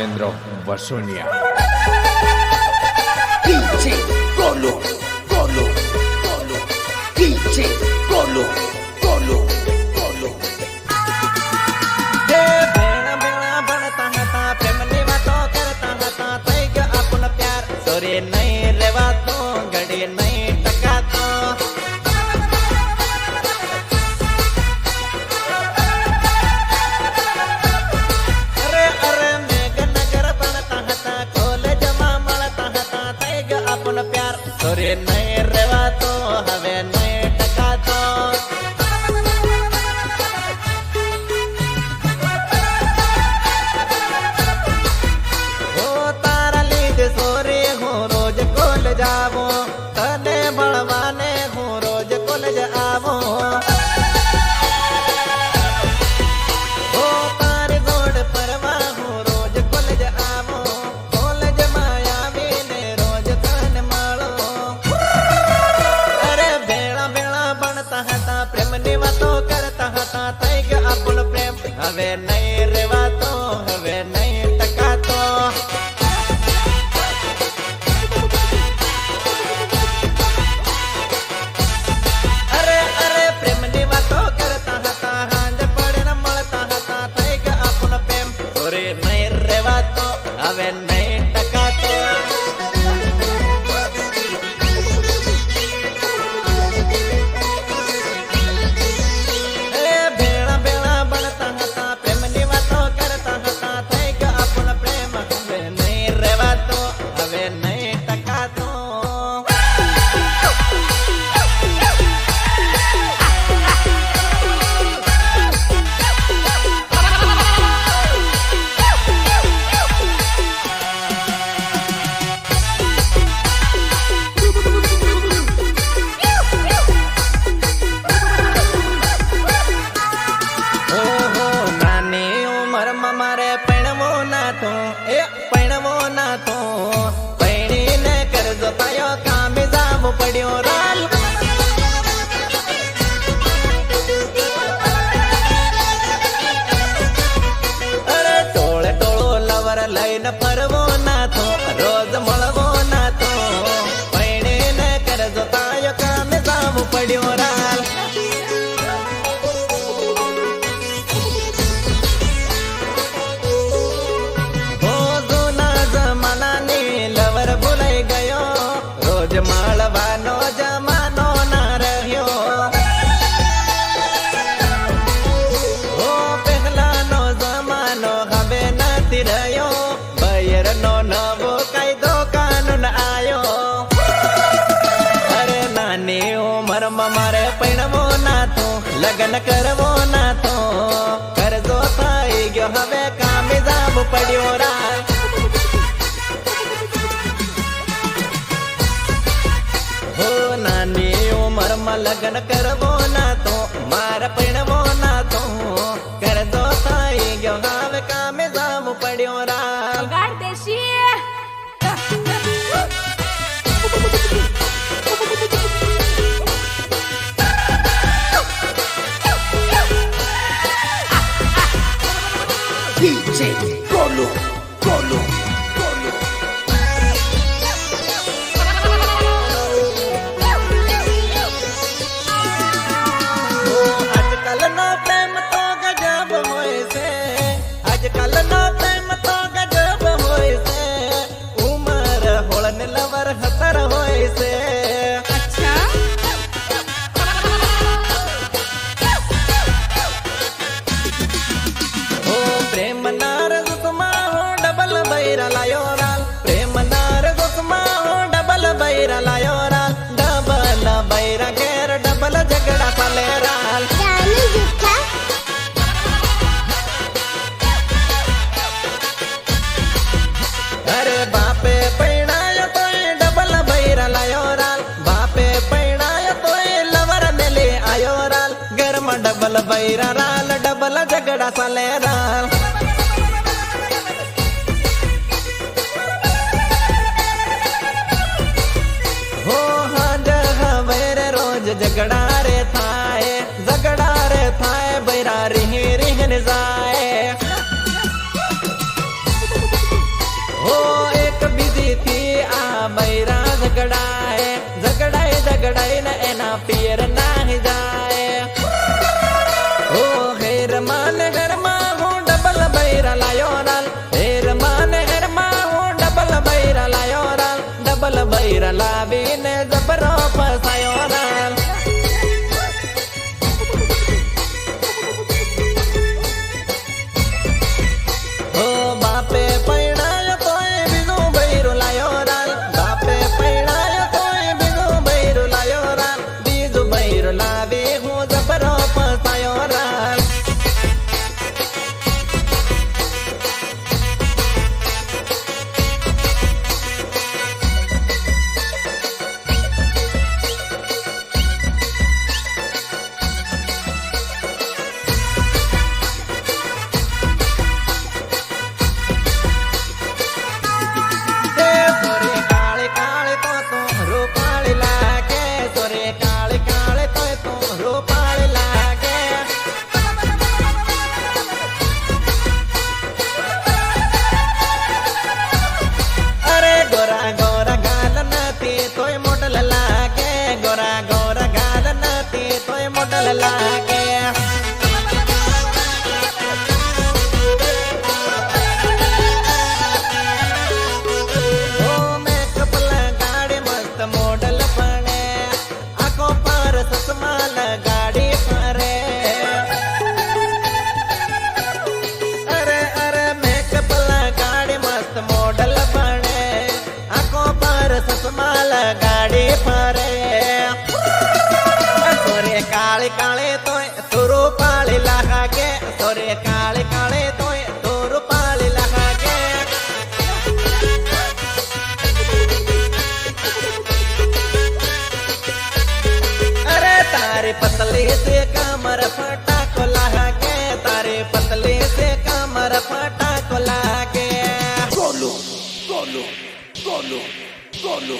dentro Basonia. Pinche Colo, Colo, Colo, Pinche Colo. Phone કરવો ના તો કરજો થઈ ગયો હવે કામે જામ પડ્યો રા હો નાની ઉંમરમાં લગ્ન કરવો ના તો માર પૈણવો ના તો કરજો થઈ ગયો હવે કામે જામ પડ્યો રા દેશી colo, colo, colo. Oh, ajkal na prem to gajab hoye. Double બૈરાલ double ઝઘડા સલેરાલ હો હાજ હવે રે રોજ ઝઘડા રે થાય ઝઘડા રે થાય બૈરા રીહ રીહ ને જાય હો એક બીજી થી આ બૈરા ઝઘડાય ઝઘડાય ઝઘડાય ને એના પિયર ના જાય માને હું ડબલ બૈરા લાયો રાલ. ઘેર હું ડબલ બૈરા લાયો ડબલ બૈરા લાવીને तारे पतले से कमर फटा कोला लागे तारे पतले से कमर फटा कोला लागे गोलू गोलू गोलू गोलू।